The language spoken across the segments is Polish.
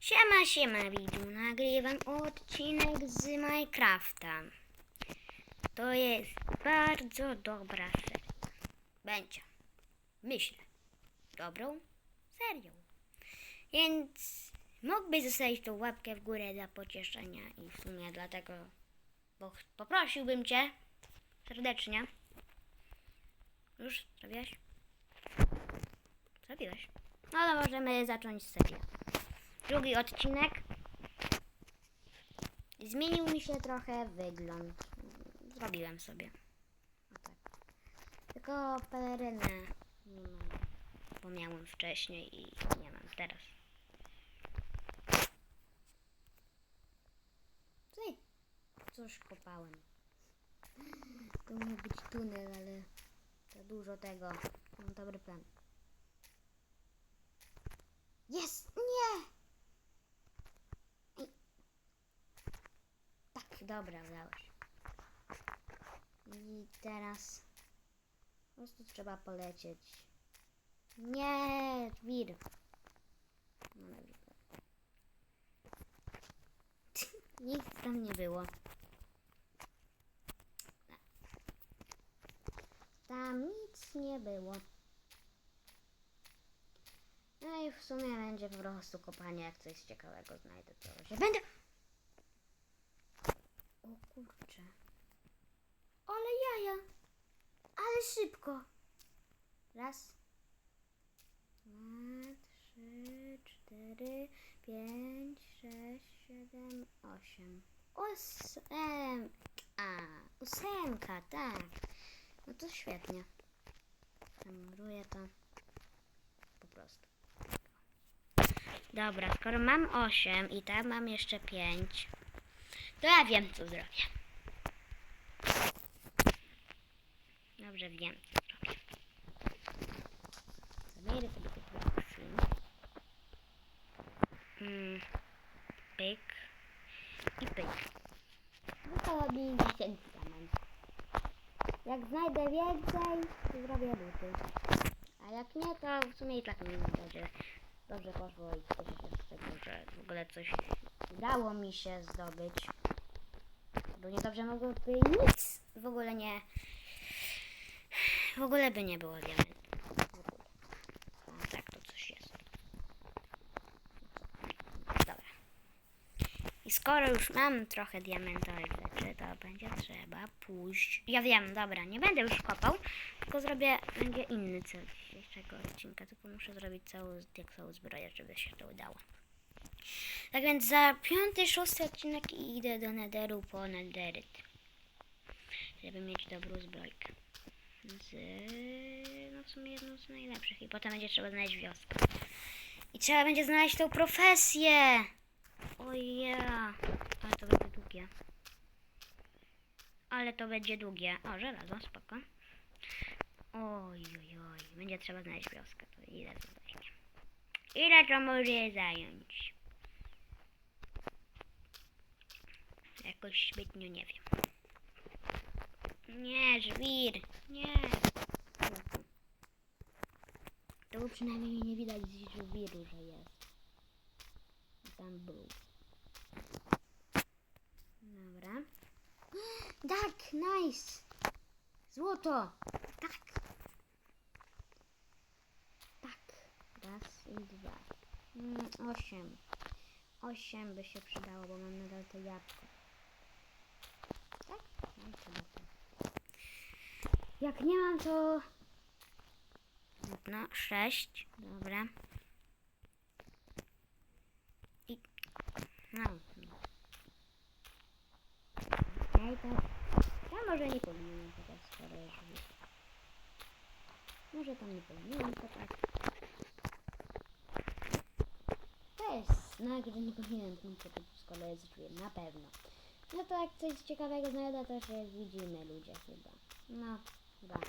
Siema, siema, widzu. Nagrywam odcinek z Minecrafta. To jest bardzo dobra seria. Będzie. Myślę. Dobrą serią. Więc mógłbyś zostawić tą łapkę w górę dla pocieszenia i w sumie dlatego, bo poprosiłbym cię serdecznie. Już zrobiłeś? Zrobiłeś. No to możemy zacząć serię. Drugi odcinek. Zmienił mi się trochę wygląd. Zrobiłem sobie. O tak. Tylko pelerynę nie mam. Bo miałem wcześniej i nie mam teraz. Ty, coś kopałem. To miał być tunel, ale za dużo tego. Mam dobry plan. Jest! Nie! I- Tak, dobra, udałeś. I teraz po prostu trzeba polecieć. Nie, wir. No. Nic tam nie było. Tam nic nie było. No i w sumie będzie po prostu kopanie, jak coś ciekawego znajdę, to się będę... O kurczę. Ale jaja. Ale szybko. Raz. Dwa, trzy, cztery, pięć, sześć, siedem, osiem. Osem. A, ósemka, tak. No to świetnie. Kameruję to po prostu. Dobra, skoro mam 8 i tam mam jeszcze 5, to ja wiem, co zrobię. Dobrze, wiem, co zrobię. Zabierę sobie te bloksy. Mm, pyk i pyk. Zostało mi 10 diamentów. Jak znajdę więcej, to zrobię buty. A jak nie, to w sumie i tak mi będzie dobrze poszło i cieszę się z tego, że w ogóle coś udało mi się zdobyć. Bo niedobrze mogłoby nic w ogóle nie... W ogóle by nie było ogóle. A tak to coś jest. Dobra. I skoro już mam trochę diamentowych rzeczy, to będzie trzeba pójść. Ja wiem, dobra, nie będę już kopał, tylko zrobię będzie inny cel dzisiejszego odcinka. Tylko muszę zrobić całą diaksową zbroję, żeby się to udało. Tak więc za piąty, szósty odcinek idę do Netheru po Netheryt. Żeby mieć dobrą zbrojkę. Z, no w sumie jedną z najlepszych. I potem będzie trzeba znaleźć wioskę. I trzeba będzie znaleźć tą profesję. Oj ja. Ale to będzie długie. Ale to będzie długie. O, żelazo, spoko. Oj, oj, oj. Będzie trzeba znaleźć wioskę. To ile to zajmie? Ile to może zająć? Jakoś zbytnio nie wiem. Nie, żwir. Nie. To przynajmniej nie widać żwiru, że jest. Tam był. Dobra. Tak, nice. Złoto. Tak. Tak. Raz i dwa. Mm, osiem. Osiem by się przydało, bo mam nadal to jabłko. Tak? Mam chyba to. Jak nie mam to... No, sześć. Dobra. I... No. Okej, to... Ja może nie powinienem teraz skoro już. Może tam nie powinienem kopać. To jest znak, że nie powinienem tam kopać, skoro jest drzwi. Na pewno. No to jak coś ciekawego znajdę, to się widzimy ludzie chyba. No, chyba.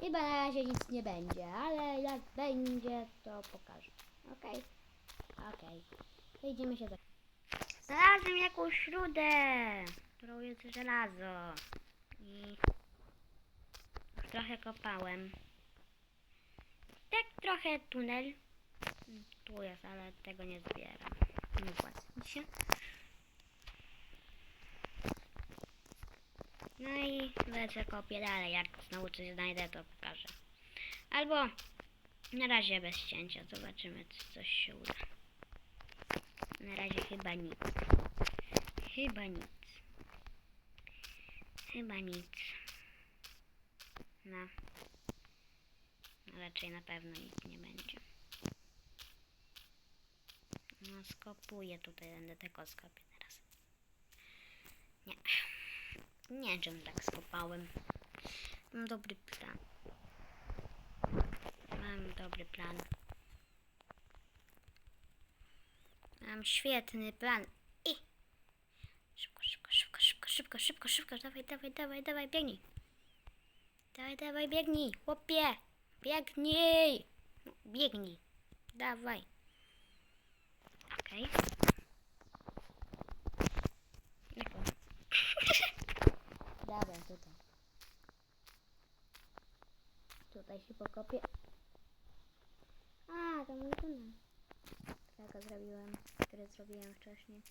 Chyba na razie nic nie będzie, ale jak będzie, to pokażę. Okej? Okej. To idziemy się za... Znalazłem jakąś rudę, którą jest żelazo. I trochę kopałem. Tak trochę tunel. Tu jest, ale tego nie zbieram. Nie płacę się. No i lecę kopię dalej. Jak znowu coś znajdę, to pokażę. Albo na razie bez cięcia. Zobaczymy, czy coś się uda. Na razie chyba nic. Chyba nic. Chyba nic. No. No raczej na pewno nic nie będzie. No skopuję tutaj, będę tylko skopię teraz. Nie. Nie, czym tak skopałem. Mam dobry plan. Mam dobry plan. Mam świetny plan. I szybko, szybko, szybko, szybko, szybko, szybko, szybko, dawaj, dawaj, dawaj, dawaj, biegnij. Dawaj, dawaj, biegnij, chłopie, biegnij. No, Biegnij, dawaj. Okej. Okay. Dobra, tutaj. Tutaj się pokopię. A, mój tunel. Którego zrobiłem, który zrobiłem wcześniej.